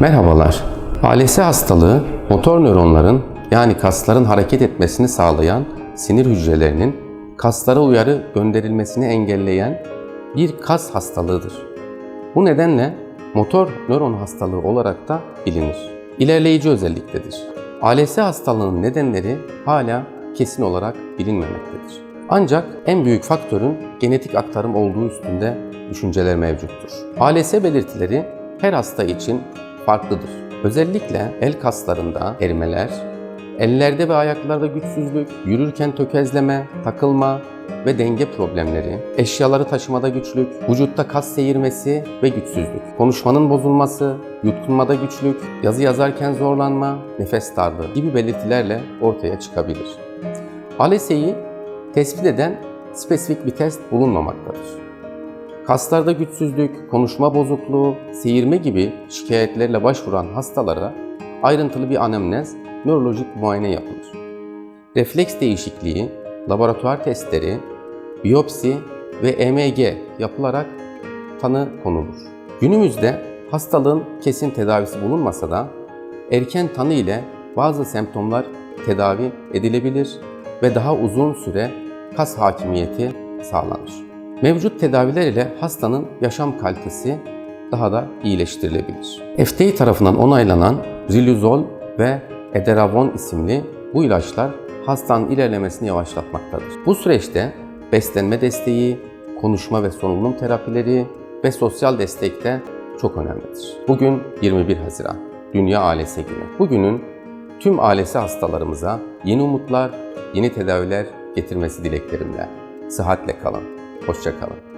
Merhabalar. ALS hastalığı motor nöronların yani kasların hareket etmesini sağlayan sinir hücrelerinin kaslara uyarı gönderilmesini engelleyen bir kas hastalığıdır. Bu nedenle motor nöron hastalığı olarak da bilinir. İlerleyici özelliktedir. ALS hastalığının nedenleri hala kesin olarak bilinmemektedir. Ancak en büyük faktörün genetik aktarım olduğu üstünde düşünceler mevcuttur. ALS belirtileri her hasta için farklıdır. Özellikle el kaslarında erimeler, ellerde ve ayaklarda güçsüzlük, yürürken tökezleme, takılma ve denge problemleri, eşyaları taşımada güçlük, vücutta kas seyirmesi ve güçsüzlük, konuşmanın bozulması, yutkunmada güçlük, yazı yazarken zorlanma, nefes darlığı gibi belirtilerle ortaya çıkabilir. ALS'yi tespit eden spesifik bir test bulunmamaktadır. Kaslarda güçsüzlük, konuşma bozukluğu, seyirme gibi şikayetlerle başvuran hastalara ayrıntılı bir anemnez, nörolojik muayene yapılır. Refleks değişikliği, laboratuvar testleri, biyopsi ve EMG yapılarak tanı konulur. Günümüzde hastalığın kesin tedavisi bulunmasa da erken tanı ile bazı semptomlar tedavi edilebilir ve daha uzun süre kas hakimiyeti sağlanır. Mevcut tedaviler ile hastanın yaşam kalitesi daha da iyileştirilebilir. FDA tarafından onaylanan Riluzol ve Edaravon isimli bu ilaçlar hastanın ilerlemesini yavaşlatmaktadır. Bu süreçte beslenme desteği, konuşma ve solunum terapileri ve sosyal destek de çok önemlidir. Bugün 21 Haziran, Dünya ALS Günü. Bugünün tüm ALS hastalarımıza yeni umutlar, yeni tedaviler getirmesi dileklerimle. Sıhhatle kalın, Hoşçakalın.